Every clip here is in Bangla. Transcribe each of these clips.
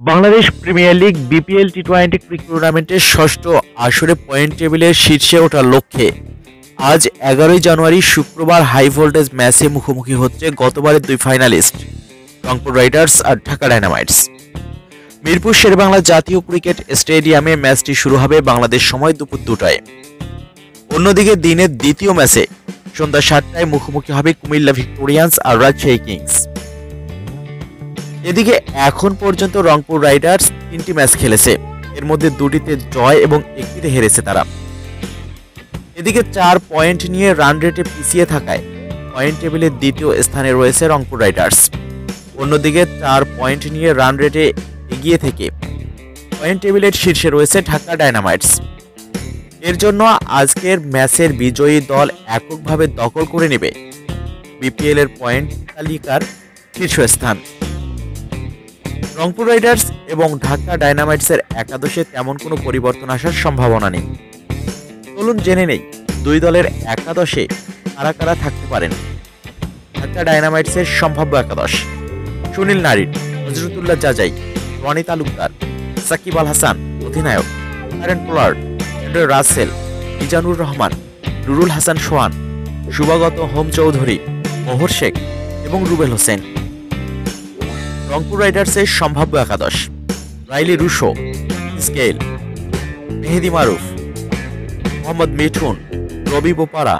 Bangladesh premier league BPL T twenty cricket টুর্নামেন্টের ষষ্ঠ আসরে পয়েন্ট টেবিলের শীর্ষে ওঠার লক্ষ্যে আজ এগারোই জানুয়ারি শুক্রবার হাই ভোল্টেজ ম্যাচে মুখোমুখি হচ্ছে গতবারের দুই ফাইনালিস্ট, রংপুর রাইডার্স আর ঢাকা ডায়নামাইটস। মিরপুর শেরবাংলা জাতীয় ক্রিকেট স্টেডিয়ামে ম্যাচটি শুরু হবে বাংলাদেশ সময় দুপুর দুটায়। অন্যদিকে দিনের দ্বিতীয় ম্যাচে সন্ধ্যা সাতটায় মুখোমুখি হবে কুমিল্লা ভিক্টোরিয়ান্স আর রাজশাহী কিংস। এদিকে এখন পর্যন্ত রংপুর রাইডার্স তিনটি ম্যাচ খেলেছে। এর মধ্যে দুটিতে জয় এবং একটিতে হেরেছে তারা। এদিকে চার পয়েন্ট নিয়ে রান রেটে পিছিয়ে থাকায় পয়েন্ট টেবিলের দ্বিতীয় স্থানে রয়েছে রংপুর রাইডার্স। অন্যদিকে চার পয়েন্ট নিয়ে রান রেটে এগিয়ে থেকে পয়েন্ট টেবিলের শীর্ষে রয়েছে ঢাকা ডায়নামাইটস। এর জন্য আজকের ম্যাচের বিজয়ী দল এককভাবে দখল করে নেবে। বিপিএল এর পয়েন্ট তালিকার শীর্ষস্থান। রংপুর রাইডার্স এবং ঢাকা ডায়নামাইটসের একাদশে তেমন কোনো পরিবর্তন আসার সম্ভাবনা নেই। চলুন জেনে নেই, দুই দলের একাদশে কারা কারা থাকতে পারেন। ঢাকা ডায়নামাইটসের সম্ভাব্য একাদশ, সুনীল নারিন নজরুতুল্লাহ জাজাই, রনি তালুকদার, সাকিব আল হাসান, অধিনায়ক Eren Pollard Russell, Mizanur Rahman, Nurul Hasan Sohan, Shuvagata Hom Chowdhury Mohor Sheikh এবং রুবেল হোসেন। রংপুর রাইডার্সের সম্ভাব্য একাদশ। রাইলি রুশো, স্কেল, মেহেদি মারুফ, মোহাম্মদ মিঠুন, রবি বোপারা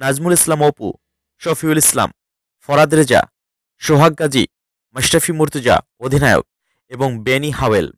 নাজমুল ইসলাম অপু, শফিউল ইসলাম, ফরাদ রেজা, সোহাগ গাজী মাশরাফি মুর্তুজা অধিনায়ক এবং বেনি হাওয়েল।